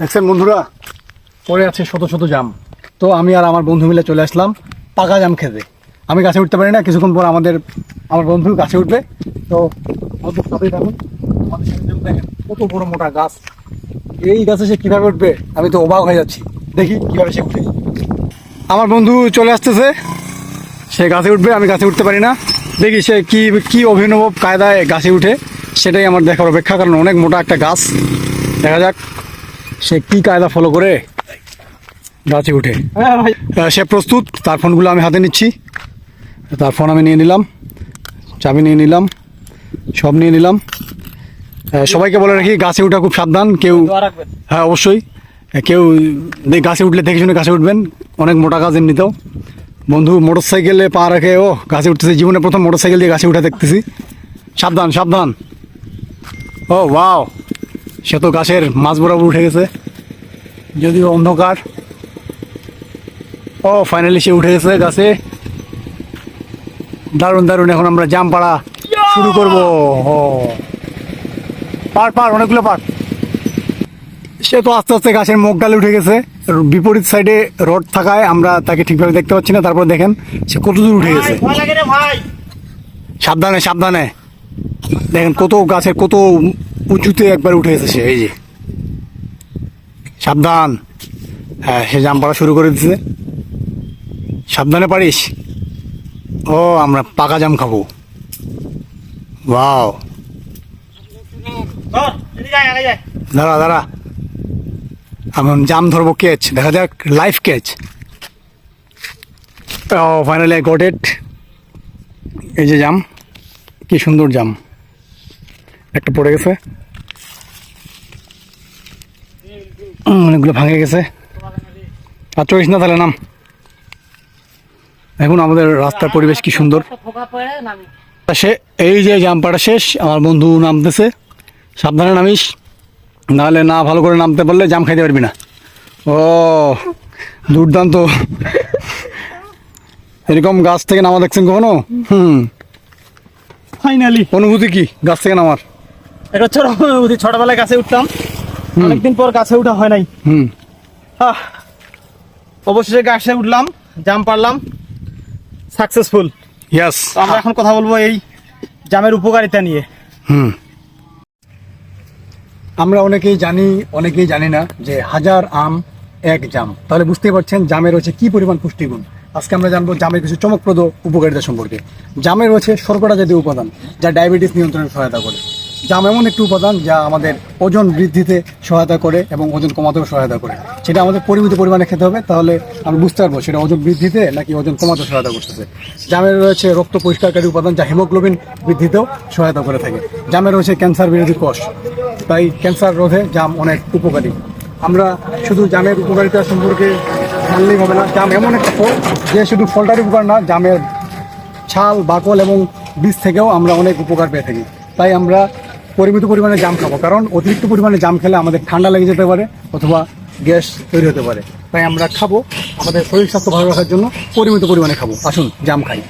দেখছেন বন্ধুরা? পড়ে আছে শত শত জাম। তো আমি আর আমার বন্ধু মিলে চলে আসলাম পাকা জাম খেতে। আমি গাছে উঠতে পারি না, কিছুক্ষণ পর আমাদের, আমার বন্ধু গাছে উঠবে। তো থাকুন। আমাদের কত বড় মোটা গাছ। এই গাছে সে কীভাবে উঠবে, আমি তো অবাক হয়ে যাচ্ছি। দেখি কীভাবে সে উঠে। আমার বন্ধু চলে আসতেছে। সে গাছে উঠবে, আমি গাছে উঠতে পারি না। দেখি সে কি কি অভিনব কায়দায় গাছে উঠে। সেটাই আমার দেখার অপেক্ষা, কারণ অনেক মোটা একটা গাছ। দেখা যাক। সে কি কায়দা ফলো করে? গাছে উঠে। আহ, সে প্রস্তুত তার ফোনগুলো আমি হাতে নিচ্ছি। তার ফোন আমি নিয়ে নিলাম চাবি নিয়ে নিলাম সব নিয়ে নিলাম। সবাইকে বলে রাখি গাছে উঠা খুব সাবধান কেউ হ্যাঁ অবশ্যই। কেউ গাছে উঠলে দেখে শুনে গাছে উঠবেন। অনেক মোটা গাছ এমনিতেও। বন্ধু মোটর সাইকেলে পা রাখে ও গাছে উঠতেছে। জীবনে প্রথম মোটর সাইকেল দিয়ে গাছে উঠে দেখতেছি। সাবধান সাবধান। ও ওয়াও সে তো গাছের মাছ বরাবর উঠে গেছে। যদিও অন্ধকার। ও ফাইনালি সে উঠে গেছে গাছে। দারুণ দারুণ এখন আমরা জাম পাড়া শুরু করব। ও। পার পার অনেকগুলো পার। সে তো আস্তে আস্তে গাছের মুখ ডালে উঠে গেছে। বিপরীত সাইডে রড থাকায় আমরা তাকে ঠিকভাবে দেখতে পাচ্ছি না। তারপর দেখেন সে কত দূর উঠে গেছে। সাবধানে সাবধানে। দেখেন কত গাছের কত উঁচুতে একবার উঠে সে এই যে। সাবধান। হ্যাঁ সে জাম পাড়া শুরু করে দিচ্ছে সাবধানে পারিস? ও, আমরা পাকা জাম খাব। ওয়াও। দাঁড়া দাঁড়া। আমি জাম ধরবো কেচ দেখা যাক লাইফ কেচ ও ফাইনালি আই গট ইট এই যে জাম, কি সুন্দর জাম। একটা পড়ে গেছে। অনেকগুলো ভাঙে গেছে। আর চড়িস না তাহলে নাম। এখন আমাদের রাস্তার পরিবেশ কি সুন্দর। সে এই যে জাম্পাটা শেষ আমার বন্ধু নামতেছে। সাবধানে নামিস। নাহলে না ভালো করে নামতে পারলে জাম খাইতে পারবি না। ও দুর্দান্ত। এরকম গাছ থেকে নামা দেখছেন কখনো? হুম। ফাইনালি অনুভূতি কি গাছ থেকে নামার? এটা হচ্ছে অনুভূতি ছোটবেলায় গাছে উঠতাম। অনেকদিন পর গাছে উঠা হয় নাই। হুম। আহ, অবশেষে গাছে উঠলাম জাম পারলাম সাকসেসফুল ইয়াস আমরা এখন কথা বলব এই জামের উপকারিতা নিয়ে। হুম। আমরা অনেকেই জানি অনেকেই জানি না যে হাজার আম এক জাম। তাহলে বুঝতেই পারছেন জামের রয়েছে কি পরিমাণ পুষ্টিগুণ। আজকে আমরা জানব জামের কিছু চমকপ্রদ উপকারিতা সম্পর্কে। জামে রয়েছে শর্করা জাতীয় উপাদান যা ডায়াবেটিস নিয়ন্ত্রণে সহায়তা করে। জাম এমন একটি উপাদান যা আমাদের ওজন বৃদ্ধিতে সহায়তা করে এবং ওজন কমাতেও সহায়তা করে। সেটা আমাদের পরিমিত পরিমাণে খেতে হবে, তাহলে আমরা বুঝতে পারব সেটা ওজন বৃদ্ধিতে নাকি ওজন কমাতে সহায়তা করতেছে। জামের রয়েছে রক্ত পরিষ্কারকারী উপাদান যা হিমোগ্লোবিন বৃদ্ধিতেও সহায়তা করে থাকে। জামে রয়েছে ক্যান্সার বিরোধী কোষ। তাই ক্যান্সার রোধে জাম অনেক উপকারী। আমরা শুধু জামের উপকারিতা সম্পর্কে জানলেই হবে না, জাম এমন একটা ফল যে শুধু ফলটারই উপকার না, জামের ছাল, বাকল এবং বীজ থেকেও আমরা অনেক উপকার পেয়ে থাকি। তাই আমরা পরিমিত পরিমাণে জাম খাব। কারণ অতিরিক্ত পরিমাণে জাম খেলে আমাদের ঠান্ডা লেগে যেতে পারে অথবা গ্যাস তৈরি হতে পারে। তাই আমরা খাব, আমাদের শরীর স্বাস্থ্য ভালো রাখার জন্য পরিমিত পরিমাণে খাব। আসুন জাম খাই।